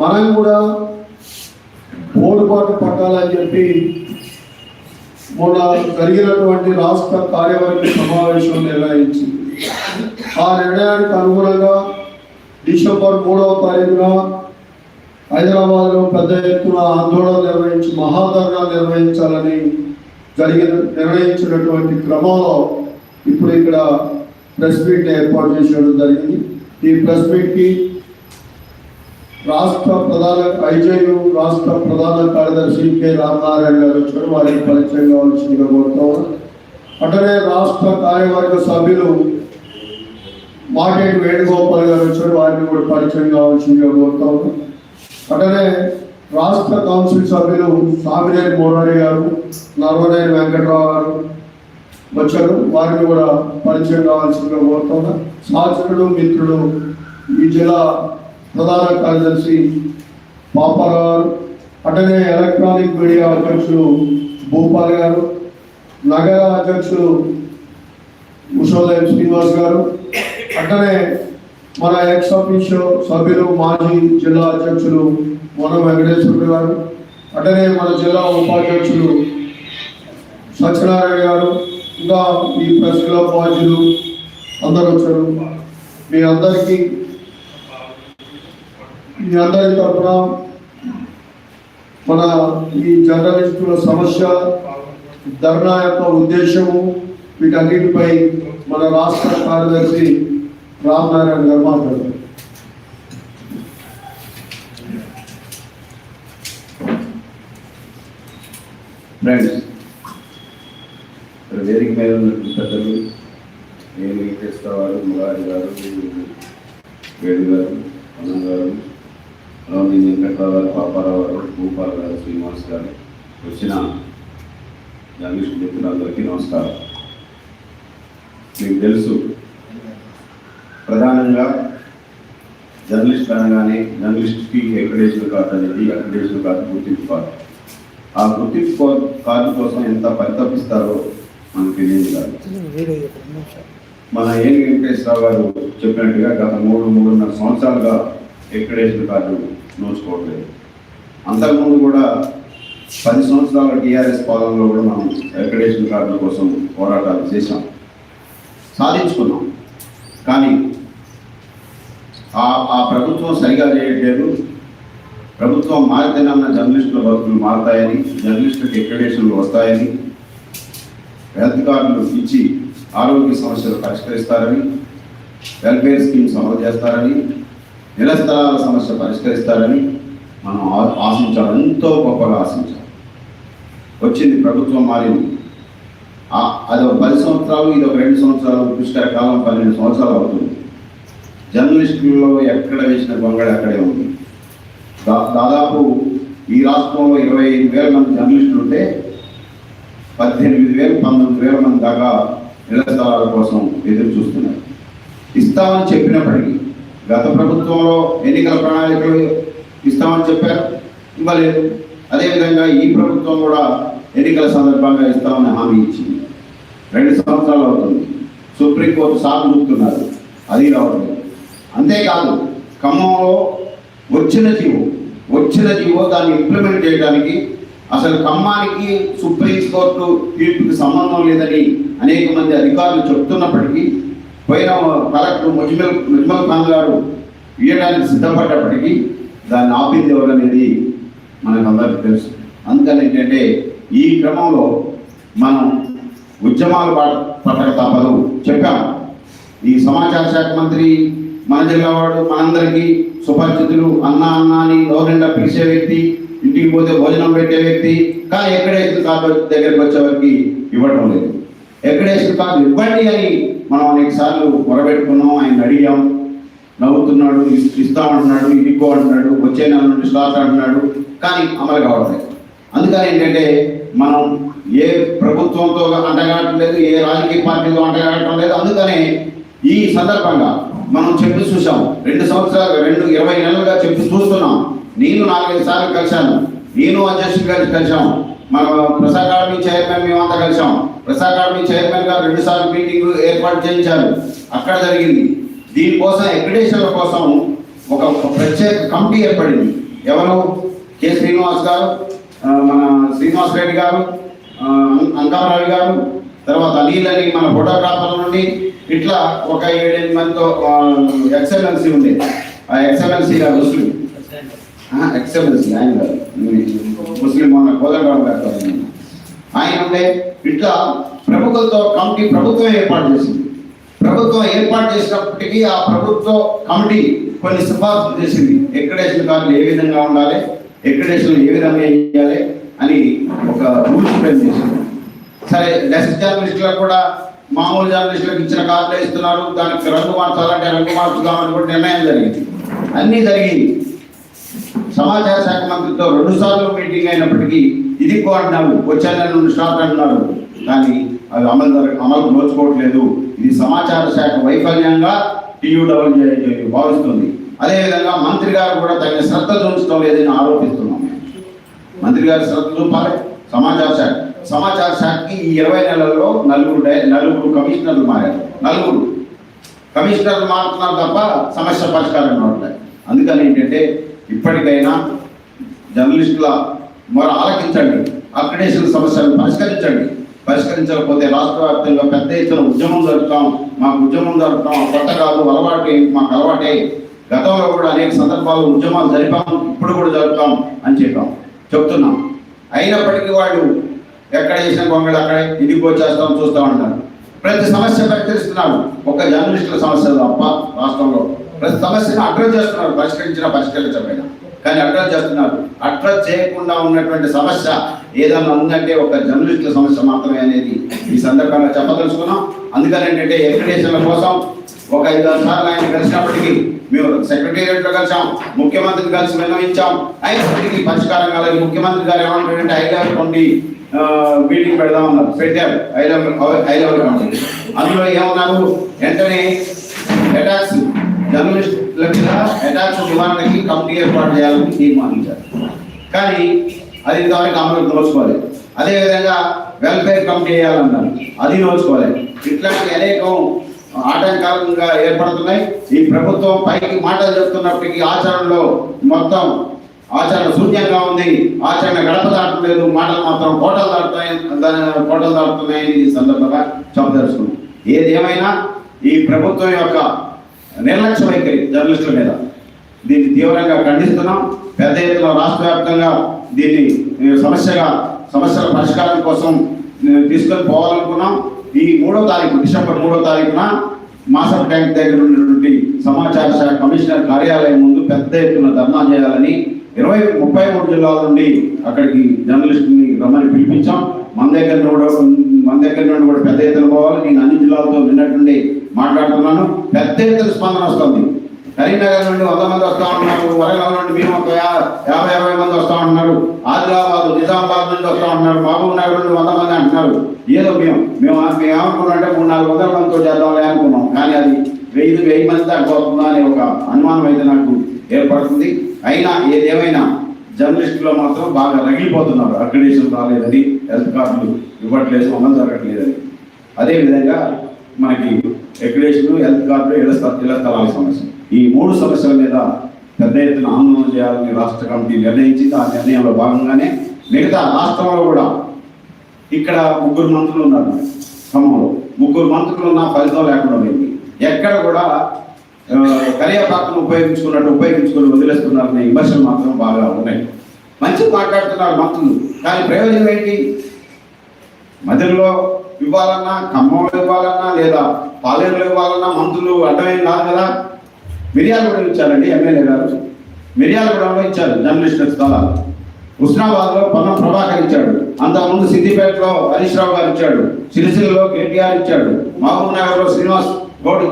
మనం కూడా పోరుబాటు పట్టాలని చెప్పి మొన్న జరిగినటువంటి రాష్ట్ర కార్యవర్గ సమావేశం నిర్ణయించింది. ఆ నిర్ణయానికి అనుగుణంగా డిసెంబర్ మూడవ తారీఖున హైదరాబాద్లో పెద్ద ఎత్తున ఆందోళన నిర్వహించి మహాధర్నా నిర్వహించాలని జరిగిన నిర్ణయించినటువంటి క్రమంలో ఇప్పుడు ఇక్కడ ప్రెస్ మీట్ ఏర్పాటు చేయడం జరిగింది. ఈ ప్రెస్ మీట్కి రాష్ట్ర ప్రధాన ఐజేయు రాష్ట్ర ప్రధాన కార్యదర్శి కె. రామనారాయణ గారు వచ్చారు వారికి పరిచయం కావాల్సిందిగా కోరుతాం అటనే రాష్ట్ర కార్యవర్గ సభ్యులు మాటేటి వేణుగోపాల్ గారు వచ్చారు వారిని కూడా పరిచయం కావాల్సిందిగా కోరుతాం అటనే రాష్ట్ర కౌన్సిల్ సభ్యులు సామినేని మోరారి గారు నర్వనేని వెంకట్రావు గారు వచ్చారు. వారిని కూడా పరిచయం కావాల్సిందిగా కోరుతాం సహచరుడు మిత్రుడు ఈ జిల్లా ప్రధాన కార్యదర్శి పాపారావు గారు అటనే ఎలక్ట్రానిక్ మీడియా అధ్యక్షులు భూపాల్ గారు నగర అధ్యక్షులు ఉషోదయం శ్రీనివాస్ గారు అట్లనే మన ఎక్స్ ఆఫీషియో సభ్యులు మాజీ జిల్లా అధ్యక్షులు మొన వెంకటేశ్వరుడు గారు అటనే మన జిల్లా ఉపాధ్యక్షులు సత్యనారాయణ గారు ఇంకా ఈ ప్రెస్ క్లబ్ బాధ్యులు అందరూ వచ్చారు. మీ అందరికీ మీ అందరి తరఫున మన ఈ జర్నలిస్టుల సమస్య ధర్నా యొక్క ఉద్దేశము వీటన్నిటిపై మన రాష్ట్ర కార్యదర్శి రామనారాయణ గారు మాట్లాడారు ఫ్రెండ్స్ ఇక్కడ వేదిక మీద ఉన్నటువంటి పెద్దలు నేను వెంకటేశ్వర గారు మురారి గారు వేణు గారు అన్నం గారు రామీ వెంకట్రావు గారు పాపారావు గారు భూపాల్ గారు శ్రీనివాస్ గారు వచ్చిన జర్నలిస్ట్ మిత్రులందరికీ నమస్కారం. మీకు తెలుసు ప్రధానంగా జర్నలిస్ట్ అనగానే జర్నలిస్ట్కి అక్రిడేషన్ కార్డు అనేది అక్రిడేషన్ కార్డు గుర్తింపు కార్డు. ఆ గుర్తింపు కార్డు కోసం ఎంత పరితపిస్తారో మనకు తెలియదు కాదు. మన ఏం వెంకటేశ్వరరావు గారు చెప్పినట్టుగా గత మూడు మూడున్నర సంవత్సరాలుగా ఎక్రిడేషన్ కార్డు నోచుకోవట్లేదు. అంతకుముందు కూడా పది సంవత్సరాల టీఆర్ఎస్ పాలనలో కూడా మనం ఎక్రిడేషన్ కార్డుల కోసం పోరాటాలు చేశాం. సాధించుకున్నాం. కానీ ఆ ఆ ప్రభుత్వం సరిగా చేయట్లేదు. ప్రభుత్వం మారితేనన్న జర్నలిస్టుల బతుకులు మారతాయని జర్నలిస్టులకు ఎక్రిడేషన్లు వస్తాయని హెల్త్ కార్డులు ఇచ్చి ఆరోగ్య సమస్యలు పరిష్కరిస్తారని వెల్ఫేర్ స్కీమ్స్ అమలు చేస్తారని నిరస్తరాల సమస్య పరిష్కరిస్తారని మనం ఆశించాలి ఎంతో గొప్పగా ఆశించాలి వచ్చింది ప్రభుత్వం మారింది. ఆ- అది ఒక పది సంవత్సరాలు ఇది ఒక రెండు సంవత్సరాలు పుష్కర కాలం పన్నెండు సంవత్సరాలు అవుతుంది. జర్నలిస్టులలో ఎక్కడ వేసిన గొంగళి అక్కడే ఉంది. దా- దాదాపు ఈ రాష్ట్రంలో ఇరవై ఐదు వేల మంది జర్నలిస్టులు ఉంటే పద్దెనిమిది వేలు పంతొమ్మిది వేల మంది దాకా ఇళ్ళ స్థలాల కోసం ఎదురు చూస్తున్నారు. ఇస్తామని చెప్పినప్పటికీ గత ప్రభుత్వంలో ఎన్నికల ప్రణాళికలు ఇస్తామని చెప్పారు. ఇవ్వలేదు. అదేవిధంగా ఈ ప్రభుత్వం కూడా ఎన్నికల సందర్భంగా ఇస్తామని హామీ ఇచ్చింది. రెండు సంవత్సరాలు అవుతుంది. సుప్రీంకోర్టు సాగు చూపుతున్నారు. అది రావడం అంతేకాదు ఖమ్మంలో వచ్చిన జీవో వచ్చిన జీవో దాన్ని ఇంప్లిమెంట్ చేయడానికి అసలు ఖమ్మానికి సుప్రీంకోర్టు తీర్పుకి సంబంధం లేదని అనేక మంది అధికారులు చెప్తున్నప్పటికీ పోయిన కలెక్టర్ ముజ్మల్ ముజ్మల్ ఖాన్ గారు ఇవ్వడానికి సిద్ధపడ్డప్పటికీ దాన్ని ఆపింది ఎవరనేది మనకు అందరికీ తెలుసు. అందుకని ఏంటంటే ఈ క్రమంలో మనం ఉద్యమాలు పడ- పట్టక తప్పదు. చెప్పాం ఈ సమాచార శాఖ మంత్రి మన జిల్లా వాడు మనందరికీ సుపరిచితులు అన్న అన్న అని గవర్నమెంట్ పిలిచే వ్యక్తి ఇంటికి పోతే భోజనం పెట్టే వ్యక్తి కానీ ఎక్కడేసిన కార్డు దగ్గరికి వచ్చేవారికి ఇవ్వడం లేదు. ఎక్కడేసిన కార్డు ఇవ్వండి అని మనం అనేక సార్లు మొరబెట్టుకున్నాం ఆయన అడిగాం. నవ్వుతున్నాడు ఇస్తా ఇస్తామంటున్నాడు ఇదిగో అంటున్నాడు వచ్చే నెల నుండి స్టార్ట్ అంటున్నాడు కానీ అమలు కావట్లేదు. అందుకని ఏంటంటే మనం ఏ ప్రభుత్వంతో అంటగాడటం లేదు ఏ రాజకీయ పార్టీతో అంటగాడటం లేదు. అందుకనే ఈ సందర్భంగా మనం చెప్పి చూసాం రెండు సంవత్సరాలు రెండు ఇరవై నెలలుగా చెప్పి చూస్తున్నాం. నేను నాలుగైదు సార్లు కలిశాను. నేను అధ్యక్షుడు గారు కలిశాం మన ప్రెస్ అకాడమీ చైర్మన్ మేమంతా కలిశాం ప్రెస్ అకాడమీ చైర్మన్ గారు రెండు సార్లు మీటింగ్ ఏర్పాటు చేయించారు. అక్కడ జరిగింది. దీనికోసం ఎక్రిడేషన్ల కోసం ఒక ప్రత్యేక కమిటీ ఏర్పడింది. ఎవరు? కె. శ్రీనివాస్ గారు మన శ్రీనివాస్ రెడ్డి గారు ఆ, అంకారావు గారు తర్వాత అనిల్ అని మన ఫోటోగ్రాఫర్ల నుండి ఇట్లా ఒక ఏడెనిమిది మందితో ఎక్సలెన్సీ ఉంది ఆ ఎక్సలెన్సీ గారు ముస్లిం. ఎక్సలెన్సీ ఆయన గారు. ముస్లిం మొన్న కోదండరావు గారు ఆయన ఉండే ఇట్లా ప్రముఖులతో కమిటీ ప్రభుత్వం ఏర్పాటు చేసింది. ప్రభుత్వం ఏర్పాటు చేసినప్పటికీ ఆ ప్రభుత్వ కమిటీ కొన్ని సిఫార్సులు చేసింది. ఎక్కడేషన్ కార్డులు ఏ విధంగా ఉండాలి ఎక్కడేషన్ ఏ విధంగా చేయాలి అని ఒక రూల్స్ ఫ్రేమ్ చేసింది. సరే డెస్క్ జర్నలిస్టులకు కూడా మామూలు జర్నలిస్టులకు ఇచ్చిన కార్డులు ఇస్తున్నారు దానికి రంగు మార్చాలంటే రంగు మార్చుదామని కూడా నిర్ణయం జరిగింది. అన్నీ జరిగింది. సమాచార శాఖ మంత్రితో రెండు సార్లు మీటింగ్ అయినప్పటికీ ఇది కూడా అంటున్నారు వచ్చే నెల నుండి స్టార్ట్ అంటున్నారు. కానీ అది అమలు జరగ అమలు నోచుకోవట్లేదు. ఇది సమాచార శాఖ వైఫల్యంగా టీయూడబ్ల్యూ భావిస్తుంది. అదేవిధంగా మంత్రి గారు కూడా తగిన శ్రద్ధ చూపించడం లేదని ఆరోపిస్తున్నాం. మంత్రి గారి శ్రద్ధ చూపాలి. సమాచార శాఖ సమాచార శాఖకి ఈ ఇరవై నెలల్లో నలుగురు డై- నలుగురు కమిషనర్లు మారారు. నలుగురు. కమిషనర్లు మారుతున్నారు తప్ప సమస్య పరిష్కారం కావట్లేదు అందుకని ఏంటంటే ఇప్పటికైనా జర్నలిస్టుల మరో ఆలకించండి. అక్రిడేషన్ సమస్యలను పరిష్కరించండి. పరిష్కరించకపోతే రాష్ట్ర వ్యాప్తంగా పెద్ద ఎత్తున ఉద్యమం జరుపుతాం. మాకు ఉద్యమం జరుపుతాం. కొత్త కాదు అలవాటే మాకు అలవాటే గతంలో కూడా అనేక సందర్భాల్లో ఉద్యమాలు జరిపాం. ఇప్పుడు కూడా జరుపుతాం అని చెప్పాం. చెప్తున్నాం. అయినప్పటికీ వాళ్ళు ఎక్కడ చేసిన బొమ్మలు అక్కడే ఇదిగో చేస్తాం చూస్తాం అంటారు ప్రతి సమస్య పరిష్కరిస్తున్నారు. ఒక జర్నలిస్టుల సమస్య తప్ప రాష్ట్రంలో ప్రతి సమస్యను అడ్రస్ చేస్తున్నారు. పరిష్కరించిన పరిష్కరించబడినా కానీ అడ్రస్ చేస్తున్నారు. అడ్రస్ చేయకుండా ఉన్నటువంటి సమస్య ఏదైనా ఉందంటే ఒక జర్నలిస్టుల సమస్య మాత్రమే అనేది ఈ సందర్భంగా చెప్పదలుచుకున్నాం. అందుకని ఏంటంటే ఎక్రిడేషన్ల కోసం ఒక ఐదు ఆరు సార్లు ఆయన కలిసినప్పటికీ మేము సెక్రటేరియట్లో కలిసాం ముఖ్యమంత్రిని కలిసి విన్నవించాం. అయినప్పటికీ పరిష్కారం కాలేదు. ముఖ్యమంత్రి గారు ఏమంటారంటే ఐదారు కొన్ని మీటింగ్ పెడదామన్నారు పెట్టారు. ఐదు ఐదు కమిటీ అందులో ఏమన్నారు? వెంటనే అటాక్స్ జర్నలిస్టుల మీద అటాక్స్ నివారణకి కమిటీ ఏర్పాటు చేయాలని తీర్మానించారు. కానీ అది ఇంతవరకు అమలు నోచుకోలేదు. అదేవిధంగా వెల్ఫేర్ కమిటీ వేయాలన్నారు. అది నోచుకోలేదు. ఇట్లాంటి అనేకం ఆటంకాలంగా ఏర్పడుతున్నాయి. ఈ ప్రభుత్వం పైకి మాటలు చెప్తున్నప్పటికీ ఆచరణలో మొత్తం ఆచరణ శూన్యంగా ఉంది. ఆచరణ గడప దాటలేదు. మాటలు మాత్రం కోటలు దాటుతాయి దాని కోటలు దాటుతున్నాయని ఈ సందర్భంగా చెప్పదలుచుకున్నాం. ఏది ఏమైనా ఈ ప్రభుత్వం యొక్క నిర్లక్ష్య వైఖరి జర్నలిస్టుల మీద. దీన్ని తీవ్రంగా ఖండిస్తున్నాం. పెద్ద ఎత్తున రాష్ట్ర వ్యాప్తంగా దీన్ని సమస్యగా సమస్యల పరిష్కారం కోసం తీసుకొని పోవాలనుకున్నాం. ఈ మూడో తారీఖు డిసెంబర్ మూడో తారీఖున మాస్టర్ ట్యాంక్ దగ్గర ఉన్నటువంటి సమాచార శాఖ కమిషనర్ కార్యాలయం ముందు పెద్ద ఎత్తున ధర్నా చేయాలని ఇరవై ముప్పై మూడు జిల్లాల నుండి అక్కడికి జర్నలిస్టుని రమ్మని పిలిపించాం. మన దగ్గర కూడా మన దగ్గర నుండి కూడా పెద్ద ఎత్తున పోవాలి. నేను అన్ని జిల్లాలతో నిన్నట్టుండి మాట్లాడుతున్నాను. పెద్ద ఎత్తున స్పందన వస్తుంది. కరీంనగర్ నుండి వంద మంది వస్తా ఉన్నారు. వరంగల్ నుండి మేము ఒక యా- యాభై అరవై మంది వస్తా ఉన్నారు. ఆదిలాబాద్ నిజామాబాద్ నుండి వస్తా ఉన్నారు. మహబూబ్ నగర్ నుండి వంద మంది అంటున్నారు. ఏదో మేము మేము మేము ఏమనుకున్నామంటే మూడు నాలుగు వందల మందితో చేద్దాంలే అనుకున్నాం. కానీ అది వెయ్యి వెయ్యి మంది దాకా పోతుందా అనే ఒక అనుమానం అయితే నాకు ఏర్పడుతుంది. అయినా ఏదేమైనా జర్నలిస్టులో మాత్రం బాగా రగిలిపోతున్నారు. అక్రిడేషన్ రాలేదని హెల్త్ కార్డులు ఇవ్వట్లేదు అమలు జరగట్లేదని. అదేవిధంగా మనకి ఎక్రిడేషన్ హెల్త్ కార్డు ఇళ్ళ ఇళ్ళ స్థలాల సమస్య. ఈ మూడు సమస్యల మీద పెద్ద ఎత్తున ఆందోళన చేయాలని రాష్ట్ర కమిటీ నిర్ణయించింది ఆ నిర్ణయంలో భాగంగానే మిగతా రాష్ట్రంలో కూడా ఇక్కడ ముగ్గురు మంత్రులు ఉన్నారు. మరి ఖమ్మంలో ముగ్గురు మంత్రులు ఉన్న ఫలితం లేకుండా పోయింది. ఎక్కడ కూడా ఆ, ఉపయోగించుకున్నట్టు ఉపయోగించుకొని వదిలేస్తున్నారనే విమర్శలు మాత్రం బాగా ఉన్నాయి. మంచి మాట్లాడుతున్నారు మంత్రులు. కానీ ప్రయోజనం ఏంటి? మధ్యలో ఇవ్వాలన్నా ఖమ్మంలో ఇవ్వాలన్నా లేదా పాలేరులో ఇవ్వాలన్నా మంత్రులు అడ్డమేం కాదు కదా. మిర్యాలగూడ ఇచ్చారండి ఎమ్మెల్యే గారు. మిర్యాలగూడలో ఇచ్చారు జర్నలిస్టుల స్థలాలు. హుస్నాబాద్లో పొన్నం ప్రభాకర్ ఇచ్చాడు. అంతకుముందు సిద్దిపేటలో హరీష్ రావు గారు ఇచ్చాడు. సిరిసిల్లలో కేటీఆర్ ఇచ్చాడు. మహబూబ్ నగర్లో శ్రీనివాస్ గౌడ్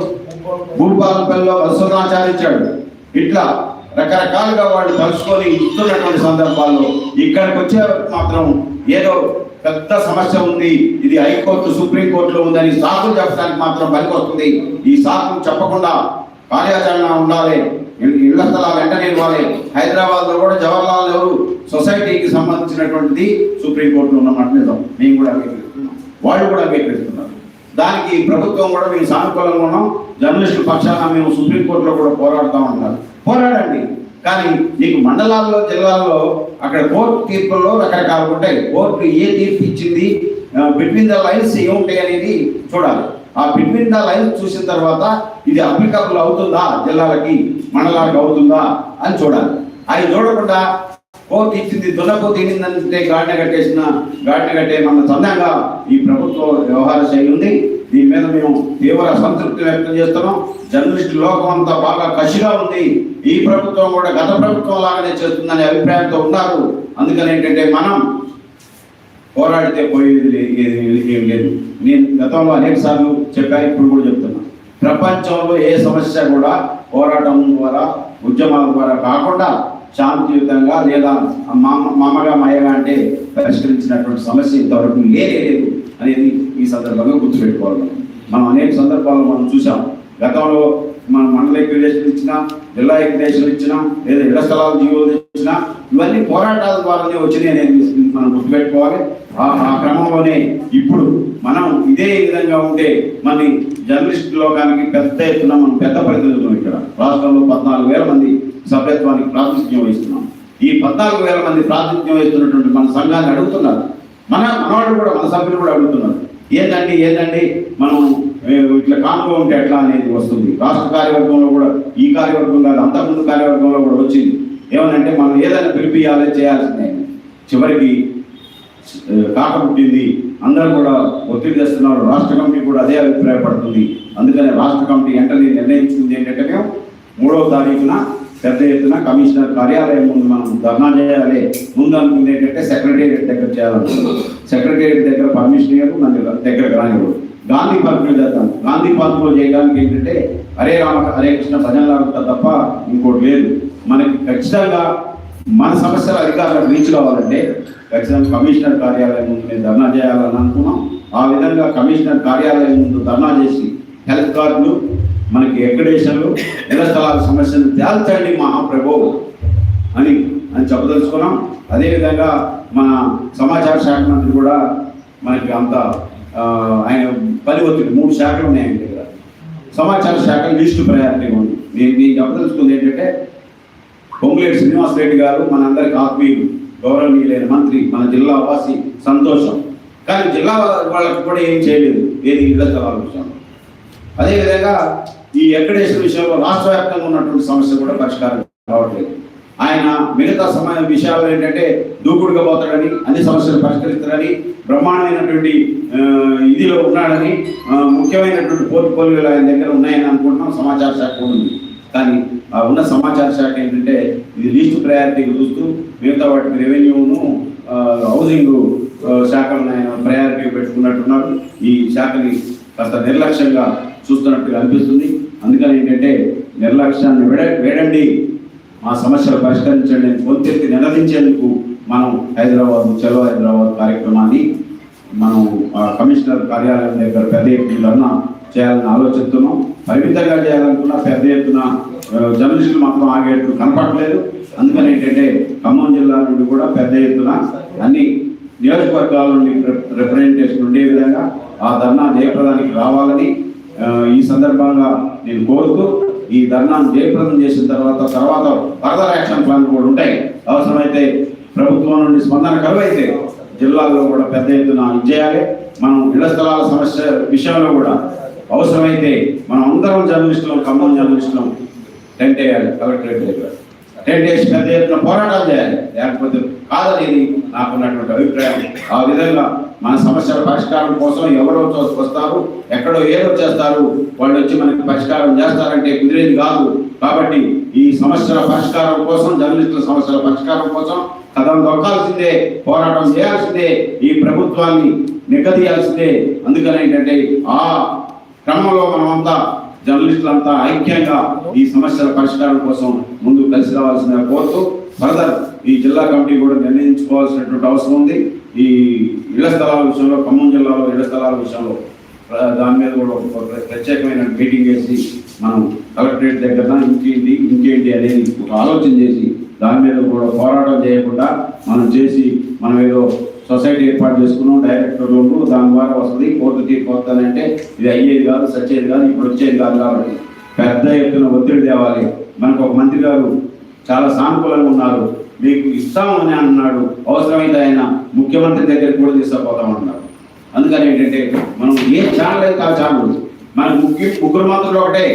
భూపాలపల్లిలో వసంతాచారి ఇచ్చాడు. ఇట్లా రకరకాలుగా వాళ్ళు తలుచుకొని ఇస్తున్నటువంటి సందర్భాల్లో ఇక్కడికి వచ్చే మాత్రం ఏదో పెద్ద సమస్య ఉంది. ఇది హైకోర్టు సుప్రీం కోర్టులో ఉందని సాకులు చెప్పడానికి మాత్రం పనికొస్తుంది ఈ సాకులు చెప్పకుండా కార్యాచరణ ఉండాలి. ఇళ్ళ స్థలాలు వెంటనే ఇవ్వాలి. హైదరాబాద్లో కూడా జవహర్లాల్ నెహ్రూ సొసైటీకి సంబంధించినటువంటిది సుప్రీం కోర్టులో ఉన్నమాట నిజం. మేము కూడా అంగీకరిస్తున్నాం. వాళ్ళు కూడా అంగీకరిస్తున్నారు. దానికి ప్రభుత్వం కూడా మేము సానుకూలంగా ఉన్నాం. జర్నలిస్టుల పక్షాన మేము సుప్రీంకోర్టులో కూడా పోరాడుతూ ఉంటారు పోరాడండి. కానీ నీకు మండలాల్లో జిల్లాల్లో అక్కడ కోర్టు తీర్పుల్లో రకరకాలు ఉంటాయి. కోర్టు ఏ తీర్పు ఇచ్చింది? బిట్వీన్ ద లైన్స్ ఏముంటాయి అనేది చూడాలి. ఆ బిట్వీన్ ద లైన్స్ చూసిన తర్వాత ఇది అప్లికబుల్ అవుతుందా జిల్లాలకి మండలాలకు అవుతుందా అని చూడాలి. అది చూడకుండా కోర్టు ఇచ్చింది దున్నకు తినిందంటే గాడిన కట్టేసిన గాడిన కట్టే మన చందంగా ఈ ప్రభుత్వ వ్యవహార శైలి ఉంది. దీని మీద మేము తీవ్ర సంతృప్తి వ్యక్తం చేస్తున్నాం. జర్నలిస్ట్ లోకం అంతా బాగా కసిగా ఉంది. ఈ ప్రభుత్వం కూడా గత ప్రభుత్వం లాగానే చేస్తుందనే అభిప్రాయంతో ఉన్నారు. అందుకని ఏంటంటే మనం పోరాడితే పోయేది లేదు ఏం లేదు. నేను గతంలో అనేక సార్లు చెప్పాను ఇప్పుడు కూడా చెప్తున్నా. ప్రపంచంలో ఏ సమస్య కూడా పోరాటం ద్వారా ఉద్యమాల ద్వారా కాకుండా శాంతియుతంగా లేదా మామ మామగా మయగా అంటే పరిష్కరించినటువంటి సమస్య ఇంతవరకు లేనే లేదు. అనేది ఈ సందర్భంగా గుర్తుపెట్టుకోవాలి. మనం. మనం అనేక సందర్భాల్లో మనం చూసాం గతంలో మన మండల ఎక్విడేషన్ ఇచ్చినా జిల్లా ఎక్విడేషన్ ఇచ్చినా లేదా ఇళ్ళ స్థలాలు జీవోలు ఇచ్చినా ఇవన్నీ పోరాటాల ద్వారానే వచ్చినాయి అనేది మనం గుర్తుపెట్టుకోవాలి. ఆ ఆ క్రమంలోనే ఇప్పుడు మనం ఇదే విధంగా ఉంటే మన జర్నలిస్ట్ లోకానికి పెద్ద ఎత్తున మనం పెద్ద ప్రతినిధులు ఇక్కడ. రాష్ట్రంలో పద్నాలుగు వేల మంది సభ్యత్వానికి ప్రాతినిధ్యం వహిస్తున్నాం. ఈ పద్నాలుగు వేల మంది ప్రాతినిధ్యం వహిస్తున్నటువంటి మన సంఘాన్ని అడుగుతున్నారు. మన మనవాళ్ళు కూడా మన సభ్యులు కూడా అడుగుతున్నారు. ఏంటండి ఏంటండి మనం ఇట్లా కానుకో ఉంటే ఎట్లా అనేది వస్తుంది. రాష్ట్ర కార్యవర్గంలో కూడా ఈ కార్యవర్గం కాదు అంతకుముందు కార్యవర్గంలో కూడా వచ్చింది. ఏమనంటే మనం ఏదైనా పిలిపియాలి చేయాల్సిందే. చివరికి కాక పుట్టింది. అందరూ కూడా ఒత్తిడి చేస్తున్నారు రాష్ట్ర కమిటీ కూడా అదే అభిప్రాయపడుతుంది. అందుకని రాష్ట్ర కమిటీ వెంటనే నిర్ణయించుకుంది ఏంటంటే మేము మూడవ తారీఖున పెద్ద ఎత్తున కమిషనర్ కార్యాలయం ముందు మనం ధర్నా చేయాలి. ముందు అనుకుంది ఏంటంటే సెక్రటేరియట్ దగ్గర చేయాలనుకుంటున్నాం సెక్రటేరియట్ దగ్గర పర్మిషన్ ఇవ్వరు మన దగ్గర రానివ్వరు గాంధీ పార్క్లో చేద్దాం. గాంధీ పార్క్లో చేయడానికి ఏంటంటే హరే రామ హరే కృష్ణ భజనలాగుతా తప్ప ఇంకోటి లేదు. మనకి ఖచ్చితంగా మన సమస్యల అధికారులకు రీచ్ కావాలంటే ఖచ్చితంగా కమిషనర్ కార్యాలయం ముందు మేము ధర్నా చేయాలని అనుకున్నాం. ఆ విధంగా కమిషనర్ కార్యాలయం ముందు ధర్నా చేసి హెల్త్ కార్డులు మనకి ఎక్కడేషన్లు ఇళ్ళ స్థలాల సమస్యను తేల్చండి మహాప్రభు అని అని చెప్పదలుచుకున్నాం. అదేవిధంగా మన సమాచార శాఖ మంత్రి కూడా మనకి అంత ఆయన పని ఒత్తిడి మూడు శాఖలు ఉన్నాయి ఆయన దగ్గర సమాచార శాఖ లిస్టు ప్రయారిటీ ఉంది. నేను నేను చెప్పదలుచుకుంది ఏంటంటే పొంగులేటి శ్రీనివాస్ రెడ్డి గారు మనందరికి ఆత్మీయులు గౌరవనీయులైన మంత్రి మన జిల్లా వాసి సంతోషం. కానీ జిల్లా వాళ్ళకి కూడా ఏం చేయలేదు. ఏది ఇళ్ళ స్థలాల విషయంలో అదేవిధంగా ఈ వెంకటేశ్వర విషయంలో రాష్ట్ర వ్యాప్తంగా ఉన్నటువంటి సమస్య కూడా పరిష్కారం కావట్లేదు. ఆయన మిగతా సమయ విషయాలు ఏంటంటే దూకుడుగా పోతాడని అన్ని సమస్యలు పరిష్కరిస్తాడని బ్రహ్మాండమైనటువంటి ఇదిలో ఉన్నాడని ముఖ్యమైనటువంటి పోర్ట్ఫోలియోలు ఆయన దగ్గర ఉన్నాయని అనుకుంటున్నాం. సమాచార శాఖ ఉంది. కానీ ఆ ఉన్న సమాచార శాఖ ఏంటంటే ఇది లీస్ట్ ప్రయారిటీకి చూస్తూ మిగతా వాటికి రెవెన్యూను హౌసింగ్ శాఖలను ఆయన ప్రయారిటీ పెట్టుకున్నట్టున్నారు. ఈ శాఖని కాస్త నిర్లక్ష్యంగా చూస్తున్నట్టుగా అనిపిస్తుంది. అందుకని ఏంటంటే నిర్లక్ష్యాన్ని విడ వేడండి. మా సమస్యలు పరిష్కరించండి పొంతెత్తి నిలదించేందుకు మనం హైదరాబాద్ చలో హైదరాబాద్ కార్యక్రమాన్ని మనం ఆ కమిషనర్ కార్యాలయం దగ్గర పెద్ద ఎత్తున చేయాలని ఆలోచిస్తున్నాం పరిమితంగా చేయాలనుకున్నా పెద్ద ఎత్తున జర్నలిస్టులు మాత్రం ఆగేట్టు కనపడలేదు అందుకని ఏంటంటే ఖమ్మం జిల్లా నుండి కూడా పెద్ద ఎత్తున అన్ని నియోజకవర్గాల నుండి రిప్రజెంటేషన్ ఉండే విధంగా ఆ ధర్నా జయప్రదానికి రావాలని ఈ సందర్భంగా నేను కోరుతూ ఈ ధర్నాను జయప్రదం చేసిన తర్వాత తర్వాత ఫర్దర్ యాక్షన్ ప్లాన్ కూడా ఉంటాయి. అవసరమైతే ప్రభుత్వం నుండి స్పందన కలువైతే జిల్లాలో కూడా పెద్ద ఎత్తున చేయాలి. మనం ఇళ్ళ స్థలాల సమస్య విషయంలో కూడా అవసరమైతే మనం అందరం జర్నలిస్టులం ఖమ్మం జర్నలిస్టులం టెంట్ వేయాలి. కలెక్టరేట్ దగ్గర. టెంట్ వేసి పెద్ద ఎత్తున పోరాటాలు చేయాలి. లేకపోతే కాదనేది నాకున్నటువంటి అభిప్రాయం. ఆ విధంగా మన సమస్యల పరిష్కారం కోసం ఎవరో వస్తారు ఎక్కడో ఏదో చేస్తారు. వాళ్ళు వచ్చి మనకి పరిష్కారం చేస్తారంటే కుదిరేది కాదు. కాబట్టి ఈ సమస్యల పరిష్కారం కోసం జర్నలిస్టుల సమస్యల పరిష్కారం కోసం కథం దొక్కాల్సిందే పోరాటం చేయాల్సిందే ఈ ప్రభుత్వాన్ని నిగదీయాల్సిందే అందుకని ఏంటంటే ఆ క్రమంలో మనమంతా జర్నలిస్టులంతా ఐక్యంగా ఈ సమస్యల పరిష్కారం కోసం ముందు కలిసి రావాల్సిన కోరుతూ ఫర్దర్ ఈ జిల్లా కమిటీ కూడా నిర్ణయించుకోవాల్సినటువంటి అవసరం ఉంది. ఈ ఇళ్ళ స్థలాల విషయంలో ఖమ్మం జిల్లాలో ఇళ్ళ స్థలాల విషయంలో దాని మీద కూడా ఒక ప్రత్యేకమైన మీటింగ్ వేసి మనం కలెక్టరేట్ దగ్గర ఇంకేంటి ఇంకేంటి అనేది ఒక ఆలోచన చేసి దాని మీద కూడా పోరాటం చేయకుండా మనం చేసి మనం ఏదో సొసైటీ ఏర్పాటు చేసుకున్నాం డైరెక్టర్ రూమ్ దాని ద్వారా వస్తుంది కోర్టు తీర్పు వస్తుందంటే ఇది అయ్యేది కాదు సచ్చేది కాదు ఇప్పుడు వచ్చేది కాదు కాబట్టి. పెద్ద ఎత్తున ఒత్తిడి తేవాలి. మనకు ఒక మంత్రి గారు చాలా సానుకూలంగా ఉన్నారు. మీకు ఇస్తామని అన్నాడు. అవసరమైతే ఆయన ముఖ్యమంత్రి దగ్గరికి కూడా తీసుకుపోతామన్నారు. అందుకని ఏంటంటే మనం ఏ ఛానల్ అయితే ఆ ఛానల్ మనకు ముగ్గురు ముగ్గురు మంత్రులు ఒకటే.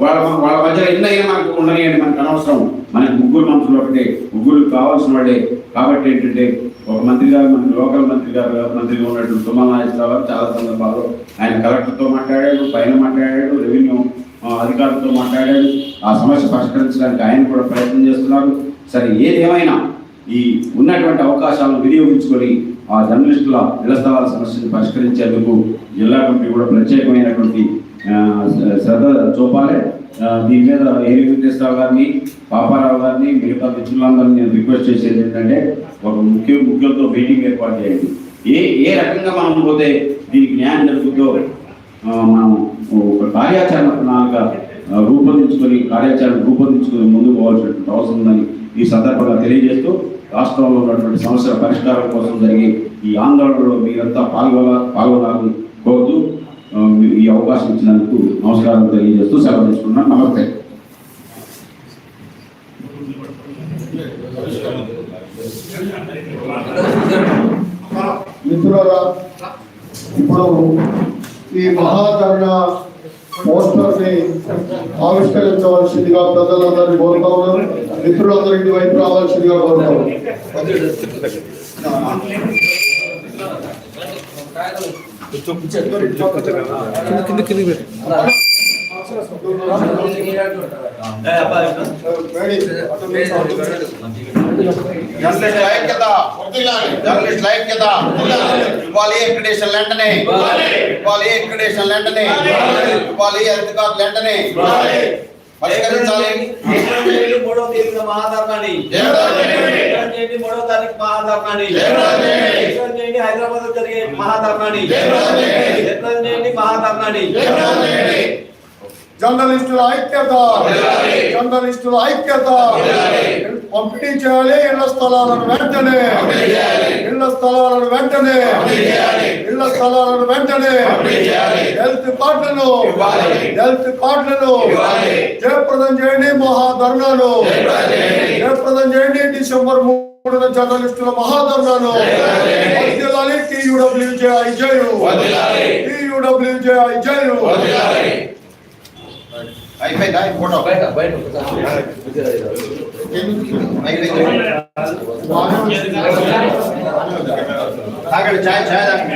వాళ్ళ వాళ్ళ మధ్య ఎన్నైనా మనకు ఉండనియండి మనకు అనవసరం. మనకి ముగ్గురు మంత్రులు ఒకటే. ముగ్గురు కావాల్సిన వాళ్ళే కాబట్టి ఏంటంటే ఒక మంత్రి గారు మన లోకల్ మంత్రి గారు మంత్రిగా ఉన్నట్టు తుమ్మల నాగేశ్వరరావు చాలా సందర్భాల్లో ఆయన కలెక్టర్తో మాట్లాడాడు పైన మాట్లాడాడు రెవెన్యూ అధికారులతో మాట్లాడాడు. ఆ సమస్య పరిష్కరించడానికి ఆయన కూడా ప్రయత్నం చేస్తున్నారు. సరే ఏదేమైనా ఈ ఉన్నటువంటి అవకాశాలను వినియోగించుకొని ఆ జర్నలిస్టుల ఇళ్ళ సమస్యను పరిష్కరించేందుకు జిల్లా కమిటీ కూడా ప్రత్యేకమైనటువంటి శ్రద్ధ చూపాలి. దీని మీద ఏరి వెంకటేశ్వరరావు గారిని పాపారావు గారిని మిగతా మిత్రులందరినీ నేను రిక్వెస్ట్ చేసేది ఏంటంటే ఒక ముఖ్య ముఖ్యులతో మీటింగ్ ఏర్పాటు చేయండి. ఏ ఏ రకంగా మనం పోతే దీనికి న్యాయం జరుగుతుందో మనం ఒక కార్యాచరణ ప్రణాళిక రూపొందించుకొని కార్యాచరణ రూపొందించుకొని ముందుకు పోవాల్సినటువంటి అవసరం ఉందని ఈ సందర్భంగా తెలియజేస్తూ రాష్ట్రంలో ఉన్నటువంటి సమస్యల పరిష్కారం కోసం జరిగే ఈ ఆందోళనలో మీరంతా పాల్గొన పాల్గొనాలని కోరుతూ ఈ అవకాశం ఇచ్చినందుకు నమస్కారం తెలియజేస్తూ సెలవు తీసుకున్నాను నమస్తే. మిత్రులారా ఇప్పుడు ఈ మహాధరణ పోస్టర్ని ఆవిష్కరించవలసిందిగా ప్రజలందరినీ కోరుతా ఉన్నారు మిత్రులందరూ ఇంటి వైపు రావాల్సిందిగా కోరుతా ఉన్నాను. కింద కింద పెట్టు జర్నలిస్ట్ ఐక్యత జర్నలిస్ట్ ఐక్యత ఇవ్వాలి ఎక్కడేషన్ వెంటనే ఇవ్వాలి ఎక్కడేషన్ వెంటనే ఇవ్వాలి అధికారులు వెంటనే పరిష్కరించాలి. మూడో తేదీన మహాధర్నాన్ని చేయండి మూడో తారీఖు మహాధర్నాన్ని చేయండి హైదరాబాద్ జరిగే మహాధర్నాన్ని జయరాజు. రిటర్న్ చేయండి మహాధర్నాన్ని జర్నలిస్టుల ఐక్యత. జర్నలిస్టుల ఐక్యత. పంపిణీ చేయాలి ఇళ్ళ స్థలాలను వెంటనే. ఇళ్ళ స్థలాలను వెంటనే. ఇళ్ళ స్థలాలను వెంటనే. హెల్త్ కార్డులను హెల్త్ కార్డులను జయప్రదం చేయండి మహాధర్నాను జయప్రదం చేయండి డిసెంబర్ మూడున జర్నలిస్టుల మహాధర్నాను వర్ధిల్లాలి టీయూడబ్ల్యూజే ఐజేయు. TUWJ IJU. అయిపోయిందా ఈ ఫోటో బయట బయట అయిపోయింది. తాగండి చాయ్ చాయ్ తాగండి.